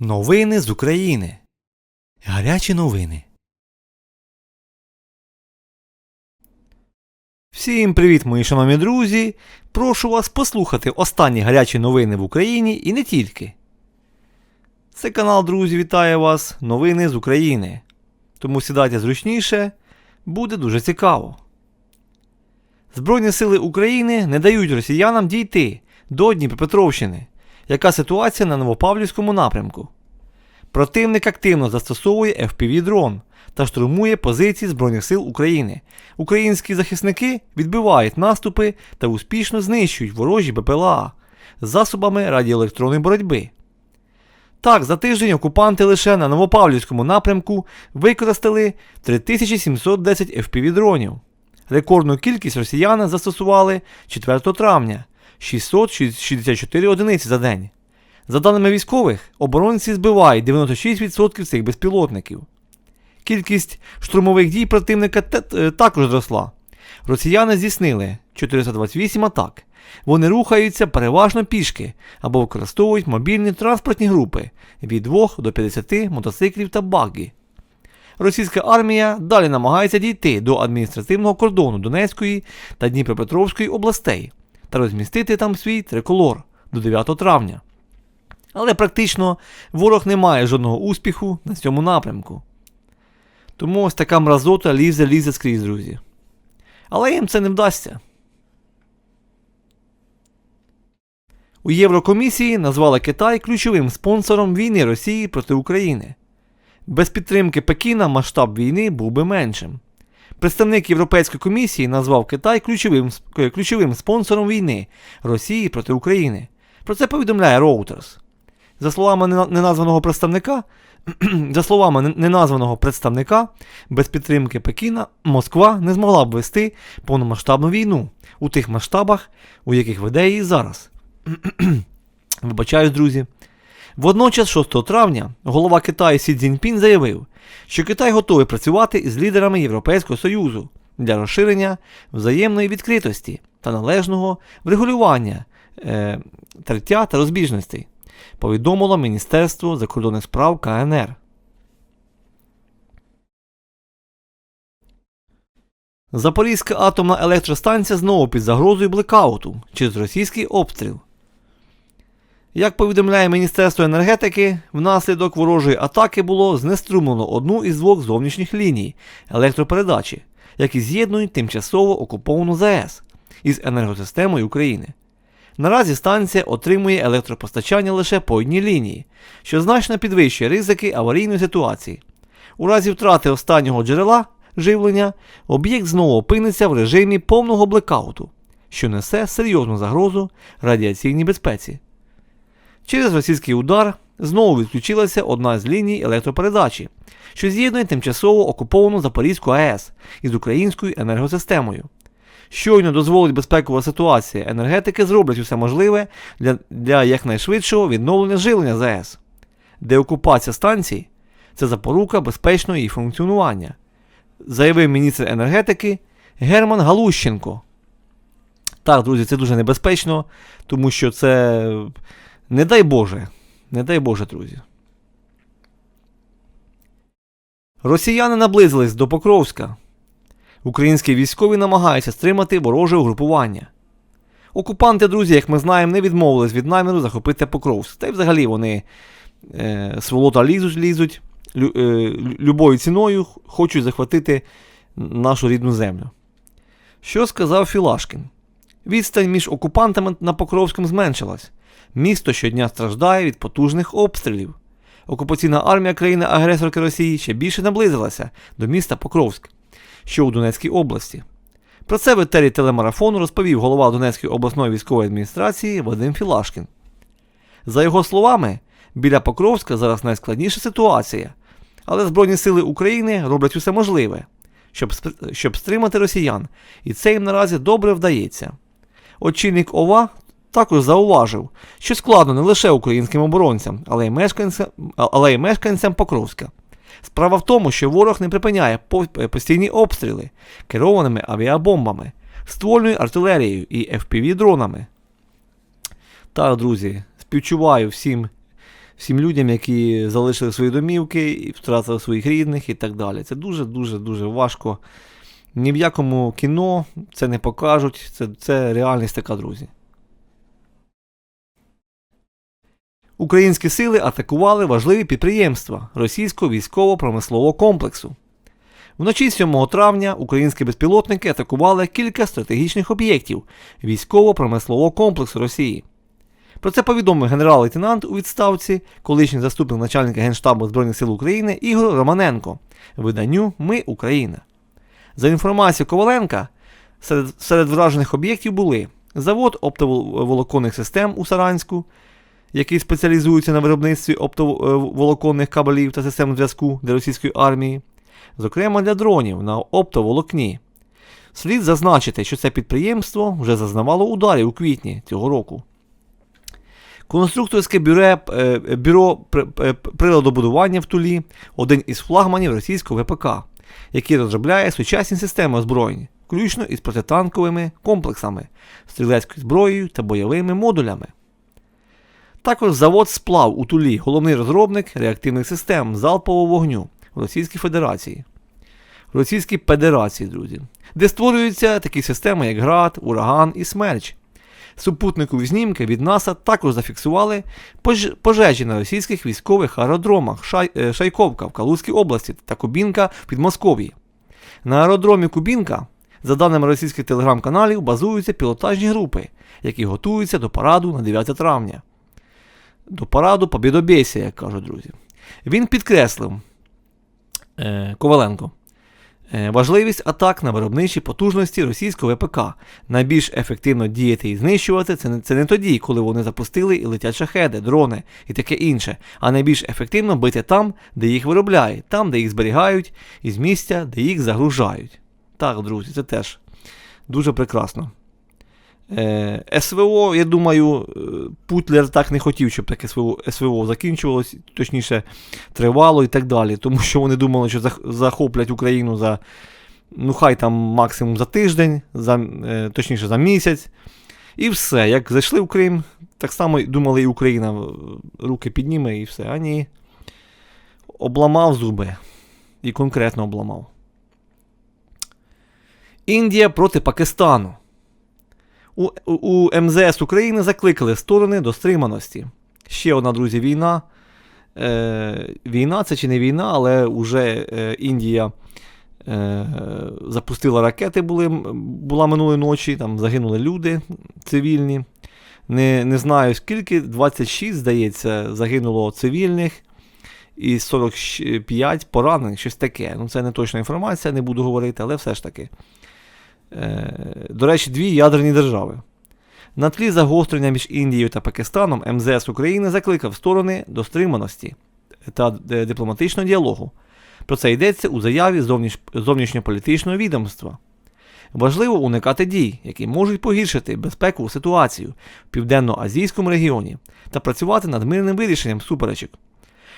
Новини з України. Гарячі новини. Всім привіт, мої шановні друзі. Прошу вас послухати останні гарячі новини в Україні і не тільки. Це канал, друзі, вітає вас. Новини з України. Тому сідайте зручніше, буде дуже цікаво. Збройні сили України не дають росіянам дійти до Дніпропетровщини. Яка ситуація на Новопавлівському напрямку? Противник активно застосовує FPV-дрон та штурмує позиції Збройних сил України. Українські захисники відбивають наступи та успішно знищують ворожі БПЛА з засобами радіоелектронної боротьби. Так, за тиждень окупанти лише на Новопавлівському напрямку використали 3710 FPV-дронів. Рекордну кількість росіяни застосували 4 травня 664 одиниці за день. За даними військових, оборонці збивають 96% цих безпілотників. Кількість штурмових дій противника е, також зросла. Росіяни здійснили 428 атак. Вони рухаються переважно пішки або використовують мобільні транспортні групи від 2 до 50 мотоциклів та багі. Російська армія далі намагається дійти до адміністративного кордону Донецької та Дніпропетровської областей та розмістити там свій триколор до 9 травня. Але практично ворог не має жодного успіху на цьому напрямку. Тому ось така мразота лізе лізе скрізь, друзі. Але їм це не вдасться. У Єврокомісії назвали Китай ключовим спонсором війни Росії проти України. Без підтримки Пекіна масштаб війни був би меншим. Представник Європейської комісії назвав Китай ключовим, ключовим спонсором війни Росії проти України. Про це повідомляє Reuters. За словами неназваного представника, за словами неназваного представника, без підтримки Пекіна Москва не змогла б вести повномасштабну війну у тих масштабах, у яких веде її зараз. Вибачаюсь, друзі. Водночас, 6 травня, голова Китаю Сі Цзіньпін заявив, що Китай готовий працювати із лідерами Європейського Союзу для розширення взаємної відкритості та належного врегулювання е, тертя та розбіжностей, повідомило Міністерство закордонних справ КНР. Запорізька атомна електростанція знову під загрозою блекауту через російський обстріл. Як повідомляє Міністерство енергетики, внаслідок ворожої атаки було знеструмлено одну із двох зовнішніх ліній електропередачі, які з'єднують тимчасово окуповану ЗАЕС із енергосистемою України. Наразі станція отримує електропостачання лише по одній лінії, що значно підвищує ризики аварійної ситуації. У разі втрати останнього джерела живлення об'єкт знову опиниться в режимі повного блекауту, що несе серйозну загрозу радіаційній безпеці. Через російський удар знову відключилася одна з ліній електропередачі, що з'єднує тимчасово окуповану Запорізьку АЕС із українською енергосистемою. Щойно дозволить безпекова ситуація, енергетики зроблять усе можливе для, для якнайшвидшого відновлення живлення ЗАЕС. Деокупація станцій це запорука безпечного її функціонування, заявив міністр енергетики Герман Галущенко. Так, друзі, це дуже небезпечно, тому що це не дай Боже, не дай Боже, друзі. Росіяни наблизились до Покровська. Українські військові намагаються стримати вороже угрупування. Окупанти, друзі, як ми знаємо, не відмовились від наміру захопити Покровськ. Та й взагалі вони е, сволота лізуть, лізуть, лю, е, любою ціною хочуть захватити нашу рідну землю. Що сказав Філашкін? Відстань між окупантами на Покровському зменшилась. Місто щодня страждає від потужних обстрілів. Окупаційна армія країни-агресорки Росії ще більше наблизилася до міста Покровськ, що у Донецькій області. Про це в етері телемарафону розповів голова Донецької обласної військової адміністрації Вадим Філашкін. За його словами, біля Покровська зараз найскладніша ситуація, але Збройні сили України роблять усе можливе, щоб, щоб стримати росіян, і це їм наразі добре вдається. Очільник ОВА також зауважив, що складно не лише українським оборонцям, але й мешканцям, але й мешканцям Покровська. Справа в тому, що ворог не припиняє постійні обстріли керованими авіабомбами, ствольною артилерією і FPV-дронами. Так, друзі, співчуваю всім всім людям, які залишили свої домівки, і втратили своїх рідних і так далі. Це дуже-дуже дуже важко. Ні в якому кіно це не покажуть. Це, це реальність така, друзі. Українські сили атакували важливі підприємства російського військово-промислового комплексу. Вночі 7 травня українські безпілотники атакували кілька стратегічних об'єктів військово-промислового комплексу Росії. Про це повідомив генерал-лейтенант у відставці, колишній заступник начальника Генштабу Збройних сил України Ігор Романенко, виданню Ми Україна. За інформацією Коваленка, серед, серед вражених об'єктів були завод оптоволоконних систем у Саранську, який спеціалізується на виробництві оптоволоконних кабелів та систем зв'язку для російської армії, зокрема для дронів на оптоволокні. Слід зазначити, що це підприємство вже зазнавало ударів у квітні цього року. Конструкторське бюро, е, бюро е, приладобудування в Тулі один із флагманів російського ВПК, який розробляє сучасні системи озброєнь, включно із протитанковими комплексами, стрілецькою зброєю та бойовими модулями. Також завод Сплав у Тулі, головний розробник реактивних систем залпового вогню в Російській Федерації. В Російській Федерації, друзі, де створюються такі системи, як Град, Ураган і Смерч. Супутникові знімки від НАСА також зафіксували пожежі на російських військових аеродромах. Е, Шайковка в Калузькій області та Кубінка в Підмосков'ї. На аеродромі Кубінка, за даними російських телеграм-каналів, базуються пілотажні групи, які готуються до параду на 9 травня. До параду Побідобєсія, як кажуть друзі. Він підкреслив е, Коваленко. Е, важливість атак на виробничі потужності російського ВПК. Найбільш ефективно діяти і знищувати це не, це не тоді, коли вони запустили і летять шахеди, дрони і таке інше. А найбільш ефективно бити там, де їх виробляють, там, де їх зберігають, і з місця, де їх загружають. Так, друзі, це теж дуже прекрасно. Е, СВО, я думаю, е, Путлер так не хотів, щоб таке СВО, СВО закінчувалось, точніше, тривало і так далі. Тому що вони думали, що захоплять Україну за, ну хай там максимум за тиждень, за, е, точніше за місяць. І все. Як зайшли в Крим, так само думали, і Україна руки підніме і все. А ні. Обламав зуби. І конкретно обламав. Індія проти Пакистану. У, у МЗС України закликали сторони до стриманості. Ще одна, друзі, війна. Е, Війна це чи не війна, але вже е, Індія е, запустила ракети, були, була минулої ночі, там загинули люди цивільні. Не не знаю скільки, 26, здається, загинуло цивільних і 45 поранених, щось таке. Ну, Це не точна інформація, не буду говорити, але все ж таки. Е, до речі, дві ядерні держави. На тлі загострення між Індією та Пакистаном МЗС України закликав сторони до стриманості та е, дипломатичного діалогу. Про це йдеться у заяві зовніш... зовнішньополітичного відомства. Важливо уникати дій, які можуть погіршити безпекову ситуацію в південно-азійському регіоні та працювати над мирним вирішенням суперечок.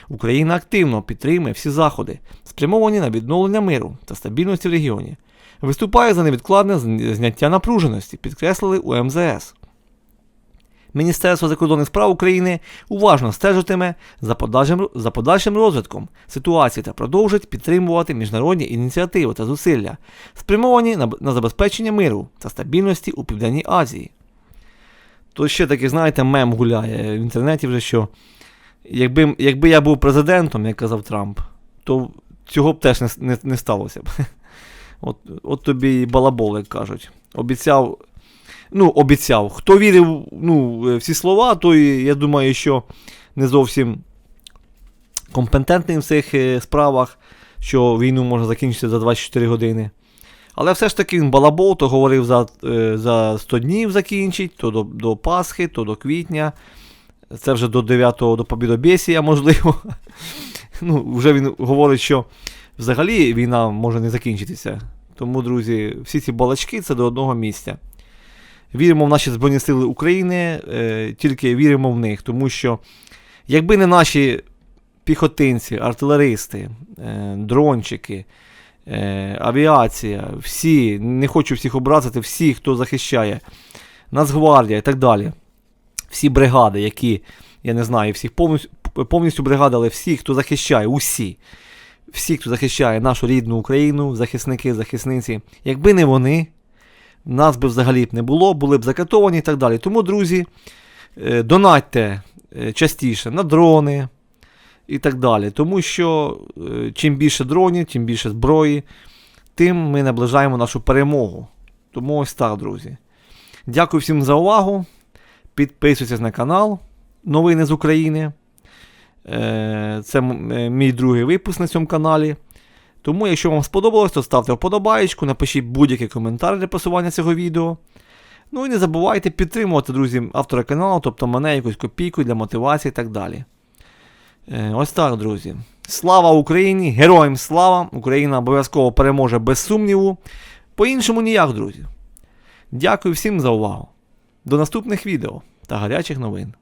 Україна активно підтримує всі заходи, спрямовані на відновлення миру та стабільності в регіоні, виступає за невідкладне зняття напруженості, підкреслили у МЗС. Міністерство закордонних справ України уважно стежитиме за подальшим, за подальшим розвитком ситуації та продовжить підтримувати міжнародні ініціативи та зусилля, спрямовані на, на забезпечення миру та стабільності у Південній Азії. То ще таки, знаєте, мем гуляє в інтернеті вже що. Якби якби я був президентом, як казав Трамп, то цього б теж не не, не сталося б. От от тобі і балабол, як кажуть. Обіцяв. Ну, обіцяв. Хто вірив ну, ці слова, той, я думаю, що не зовсім компетентний в цих е, справах, що війну можна закінчити за 24 години. Але все ж таки він балабол, то говорив за е, за 100 днів закінчить, то до до Пасхи, то до квітня. Це вже до 9-го до Побідобєсія, можливо. Ну, Вже він говорить, що взагалі війна може не закінчитися. Тому, друзі, всі ці балачки це до одного місця. Віримо в наші Збройні Сили України, е, тільки віримо в них, тому що якби не наші піхотинці, артилеристи, е, дрончики, е, авіація, всі, не хочу всіх образити, всі, хто захищає, Нацгвардія і так далі, всі бригади, які, я не знаю, всіх повністю повністю бригада, але всі, хто захищає, усі, всі, хто захищає нашу рідну Україну, захисники, захисниці, якби не вони, нас би взагалі б не було, були б закатовані і так далі. Тому, друзі, е, донатьте е, частіше на дрони і так далі. Тому що е, чим більше дронів, чим більше зброї, тим ми наближаємо нашу перемогу. Тому ось так, друзі. Дякую всім за увагу. Підписуйтесь на канал Новини з України. Е, Це е, мій другий випуск на цьому каналі. Тому, якщо вам сподобалось, то ставте вподобаєчку, напишіть будь-який коментар для просування цього відео. Ну і не забувайте підтримувати, друзі, автора каналу, тобто мене якусь копійку для мотивації і так далі. Е, Ось так, друзі. Слава Україні! Героям слава! Україна обов'язково переможе без сумніву. По-іншому ніяк, друзі. Дякую всім за увагу. До наступних відео та гарячих новин.